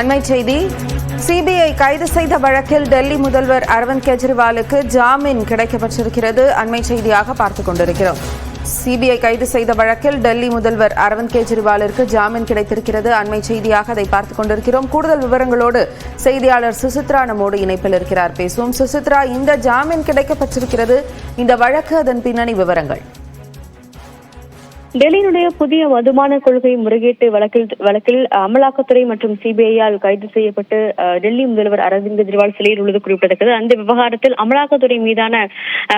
அண்மை செய்தி. சிபிஐ கைது செய்த வழக்கில் டெல்லி முதல்வர் அரவிந்த் கெஜ்ரிவாலுக்கு ஜாமீன் கிடைக்கப்பட்டிருக்கிறது. அண்மை செய்தியாக பார்த்துக் கொண்டிருக்கிறோம். சிபிஐ கைது செய்த வழக்கில் டெல்லி முதல்வர் அரவிந்த் கெஜ்ரிவாலிற்கு ஜாமீன் கிடைத்திருக்கிறது. அண்மை செய்தியாக அதை பார்த்துக் கொண்டிருக்கிறோம். கூடுதல் விவரங்களோடு செய்தியாளர் சுசித்ரா நம்மோடு இணைப்பில் இருக்கிறார். பேசுவோம். சுசித்ரா இந்த ஜாமீன் கிடைக்கப்பட்டிருக்கிறது. இந்த வழக்கு அதன் பின்னணி விவரங்கள். டெல்லியினுடைய புதிய மதுமான கொள்கை முறைகேட்டு வழக்கில் வழக்கில் அமலாக்கத்துறை மற்றும் சிபிஐயால் கைது செய்யப்பட்டு டெல்லி முதல்வர் அரவிந்த் கெஜ்ரிவால் சிலையில் உள்ளது குறிப்பிடத்தக்கது அந்த விவகாரத்தில் அமலாக்கத்துறை மீதான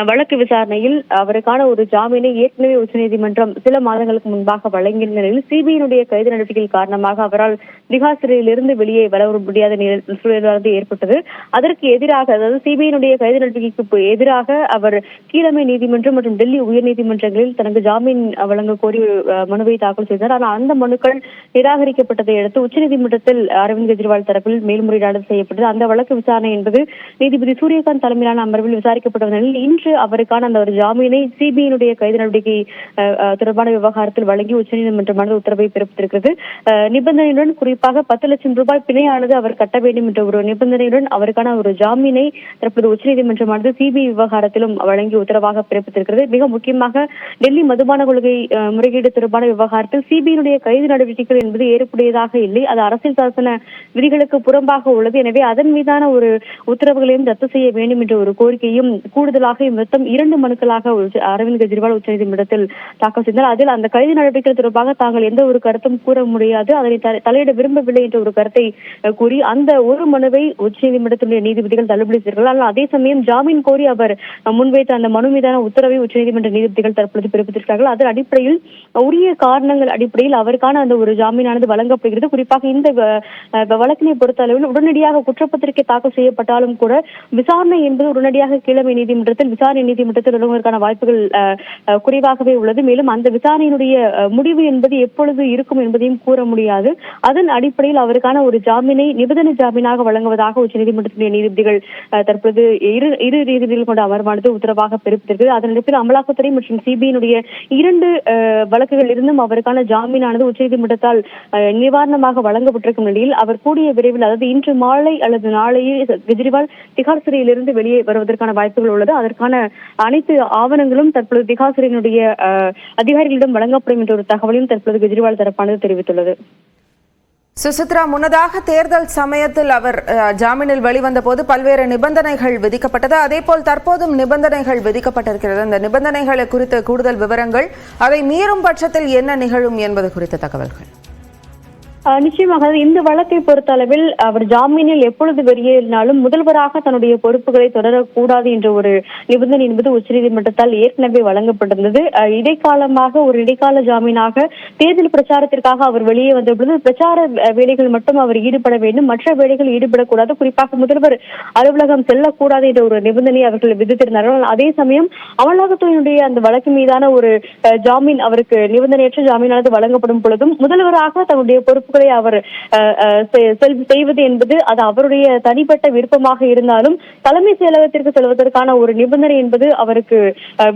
வழக்கு விசாரணையில் அவருக்கான ஒரு ஜாமீனை ஏற்கனவே உச்சநீதிமன்றம் சில மாதங்களுக்கு முன்பாக வழங்கிய நிலையில் சிபிஐனுடைய கைது நடவடிக்கை காரணமாக அவரால் திகார் சிறையிலிருந்து வெளியே வர முடியாத சூழலானது ஏற்பட்டது. அதற்கு எதிராக அதாவது சிபிஐனுடைய கைது நடவடிக்கைக்கு எதிராக அவர் கீழமை நீதிமன்றம் மற்றும் டெல்லி உயர்நீதிமன்றங்களில் தனக்கு ஜாமீன் வழங்க கோரி மனுவை தாக்கல் செய்தார். ஆனால் அந்த மனுக்கள் நிராகரிக்கப்பட்டதை அடுத்து உச்சநீதிமன்றத்தில் அரவிந்த் கெஜ்ரிவால் தரப்பில் மேல்முறையீடு செய்யப்பட்டது. அந்த வழக்கு விசாரணை என்பது நீதிபதி சூரியகாந்த் தலைமையிலான அமர்வில் விசாரிக்கப்பட்ட நிலையில் இன்று அவருக்கான அந்த ஒரு ஜாமீனை சிபிஐனுடைய கைது நடவடிக்கை தொடர்பான விவகாரத்தில் வழங்கி உச்சநீதிமன்றமானது உத்தரவை பிறப்பித்திருக்கிறது. நிபந்தனையுடன் குறிப்பாக பத்து லட்சம் ரூபாய் பிணையானது அவர் கட்ட வேண்டும் என்ற ஒரு நிபந்தனையுடன் அவருக்கான ஒரு ஜாமீனை தற்போது உச்சநீதிமன்றமானது சிபிஐ விவகாரத்திலும் வழங்கி உத்தரவாக பிறப்பித்திருக்கிறது. மிக முக்கியமாக டெல்லி மதுபான கொள்கை முறைகேடு தொடர்பான விவகாரத்தில் சிபிஐனுடைய கைது நடவடிக்கைகள் என்பது ஏற்புடையதாக இல்லை. அது அரசியல் சாசன விதிகளுக்கு புறம்பாக உள்ளது. எனவே அதன் மீதான ஒரு உத்தரவுகளையும் ரத்து செய்ய வேண்டும் என்ற ஒரு கோரிக்கையும் கூடுதலாக மொத்தம் இரண்டு மனுக்களாக அரவிந்த் கெஜ்ரிவால் உச்சநீதிமன்றத்தில் தாக்கல் செய்தார். அதில் அந்த கைது நடவடிக்கைகள் தொடர்பாக தாங்கள் எந்த ஒரு கருத்தும் கூற முடியாது. அதனை த- தலையிட விரும்பவில்லை என்ற ஒரு கருத்தை கூறி அந்த ஒரு மனுவை உச்சநீதிமன்றத்தினுடைய நீதிபதிகள் தள்ளுபடி செய்தார்கள். ஆனால் அதே சமயம் ஜாமீன் கோரி அவர் முன்வைத்த அந்த மனு மீதான உத்தரவை உச்சநீதிமன்ற நீதிபதிகள் தற்பொழுது பிறப்பித்திருக்கிறார்கள். அதன் அடிப்படையில் உரிய காரணங்கள் அடிப்படையில் அவருக்கான அந்த ஒரு ஜாமீனானது வழங்கப்படுகிறது. குறிப்பாக இந்த வழக்கினை பொறுத்த அளவில் உடனடியாக குற்றப்பத்திரிகை தாக்கல் செய்யப்பட்டாலும் கூட விசாரணை என்பது உடனடியாக கீழமை நீதிமன்றத்தில் விசாரணை நீதிமன்றத்தில் தொடங்குவதற்கான வாய்ப்புகள் குறைவாகவே உள்ளது. மேலும் அந்த விசாரணையினுடைய முடிவு என்பது எப்பொழுது இருக்கும் என்பதையும் கூற முடியாது. அதன் அடிப்படையில் அவருக்கான ஒரு ஜாமீனை நிபந்தனை ஜாமீனாக வழங்குவதாக உச்சநீதிமன்றத்தினுடைய நீதிபதிகள் தற்பொழுது இரு இரு நீதிபதிகள் கொண்ட அமர்வானது உத்தரவாக பிறப்பித்திருக்கிறது. அதன் அடிப்படையில் அமலாக்கத்துறை மற்றும் சிபிஐனுடைய இரண்டு வழக்குகள் இருந்தும் அவருக்கான ஜாமீனானது உச்சநீதிமன்றத்தால் நிவாரணமாக வழங்கப்பட்டிருக்கும் நிலையில் அவர் கூடிய விரைவில் அதாவது இன்று மாலை அல்லது நாளையே கெஜ்ரிவால் திகார் சிறையிலிருந்து வெளியே வருவதற்கான வாய்ப்புகள் உள்ளது. அதற்கான அனைத்து ஆவணங்களும் தற்பொழுது திகார் சிறையினுடைய அஹ், அதிகாரிகளிடம் வழங்கப்படும் என்ற ஒரு தகவலையும் தற்பொழுது கெஜ்ரிவால் தரப்பானது தெரிவித்துள்ளது. சுசித்ரா முன்னதாக தேர்தல் சமயத்தில் அவர் அஹ், ஜாமீனில் வெளிவந்த போது பல்வேறு நிபந்தனைகள் விதிக்கப்பட்டது. அதேபோல் தற்போதும் நிபந்தனைகள் விதிக்கப்பட்டிருக்கிறது. அந்த நிபந்தனைகளை குறித்த கூடுதல் விவரங்கள் அதை மீறும் பட்சத்தில் என்ன நிகழும் என்பது குறித்த தகவல்கள். நிச்சயமாக இந்த வழக்கை பொறுத்த அளவில் அவர் ஜாமீனில் எப்பொழுது வெளியேறினாலும் முதல்வராக தன்னுடைய பொறுப்புகளை தொடரக்கூடாது என்ற ஒரு நிபந்தனை என்பது உச்சநீதிமன்றத்தால் ஏற்கனவே வழங்கப்பட்டிருந்தது. இடைக்காலமாக ஒரு இடைக்கால ஜாமீனாக தேர்தல் பிரச்சாரத்திற்காக அவர் வெளியே வந்த பொழுது பிரச்சார வேலைகள் மட்டும் அவர் ஈடுபட வேண்டும். மற்ற வேலைகள் ஈடுபடக்கூடாது. குறிப்பாக முதல்வர் அலுவலகம் செல்லக்கூடாது என்ற ஒரு நிபந்தனை அவர்கள் விதித்திருந்தார்கள். அதே சமயம் அமலாக்கத்துறையினுடைய அந்த வழக்கு மீதான ஒரு அஹ், ஜாமீன் அவருக்கு நிபந்தனையற்ற ஜாமீனானது வழங்கப்படும் பொழுதும் முதல்வராக தன்னுடைய பொறுப்பு பொறுப்புகளை அவர் செய்வது என்பது அது அவருடைய தனிப்பட்ட விருப்பமாக இருந்தாலும் தலைமை செயலகத்திற்கு செல்வதற்கான ஒரு நிபந்தனை என்பது அவருக்கு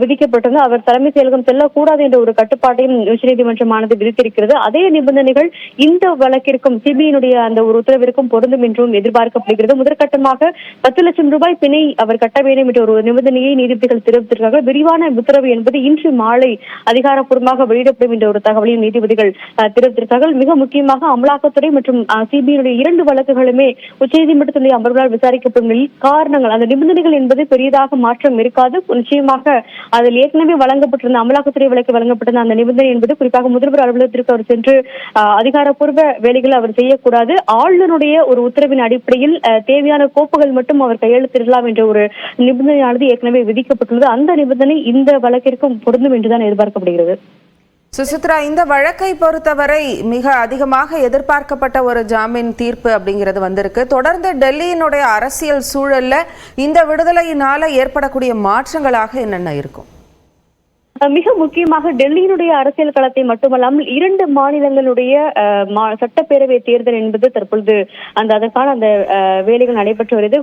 விதிக்கப்பட்டது அவர் தலைமை செயலகம் செல்லக்கூடாது என்ற ஒரு கட்டுப்பாட்டையும் உச்சநீதிமன்றமானது விதித்திருக்கிறது. அதே நிபந்தனைகள் இந்த வழக்கிற்கும் சிபிஐனுடைய அந்த ஒரு உத்தரவிற்கும் பொருந்தும் என்றும் எதிர்பார்க்கப்படுகிறது. முதற்கட்டமாக பத்து லட்சம் ரூபாய் பிணை அவர் கட்ட வேண்டும் என்ற ஒரு நிபந்தனையை நீதிபதிகள் தெரிவித்திருக்கிறார்கள். விரிவான உத்தரவு என்பது இன்று மாலை அதிகாரப்பூர்வமாக வெளியிடப்படும் என்ற ஒரு தகவலையும் நீதிபதிகள் அஹ், தெரிவித்திருக்கிறார்கள். மிக முக்கியமாக அமலாக்கத்துறை மற்றும் சிபிஐனுடைய இரண்டு வழக்குகளுமே உச்சநீதிமன்றத்துடைய அமர்வுகளால் விசாரிக்கப்படும் காரணங்கள் அந்த நிபந்தனைகள் என்பது பெரியதாக மாற்றம் இருக்காது. நிச்சயமாக அதில் ஏற்கனவே வழங்கப்பட்டிருந்த அமலாக்கத்துறை வழக்கு வழங்கப்பட்டிருந்த அந்த நிபந்தனை என்பது குறிப்பாக முதல்வர் அலுவலகத்திற்கு அவர் சென்று அஹ், அதிகாரப்பூர்வ வேலைகளை அவர் செய்யக்கூடாது. ஆளுநருடைய ஒரு உத்தரவின் அடிப்படையில் அஹ், தேவையான கோப்புகள் மட்டும் அவர் கையெழுத்திடலாம் என்ற ஒரு நிபந்தனையானது ஏற்கனவே விதிக்கப்பட்டுள்ளது. அந்த நிபந்தனை இந்த வழக்கிற்கும் பொருந்தும் என்றுதான் எதிர்பார்க்கப்படுகிறது. சுசித்ரா இந்த வழக்கை பொறுத்தவரை மிக அதிகமாக எதிர்பார்க்கப்பட்ட ஒரு ஜாமீன் தீர்ப்பு அப்படிங்கிறது வந்திருக்கு. தொடர்ந்து டெல்லியினுடைய அரசியல் சூழல்ல இந்த விடுதலையினால ஏற்படக்கூடிய மாற்றங்களாக என்னென்ன இருக்கும்? மிக முக்கியமாக டெல்லியினுடைய அரசியல் களத்தை மட்டுமல்லாமல் இரண்டு மாநிலங்களுடைய அஹ், சட்டப்பேரவை தேர்தல் என்பது தற்பொழுது அந்த அதற்கான அந்த வேலைகள் நடைபெற்று வருகிறது.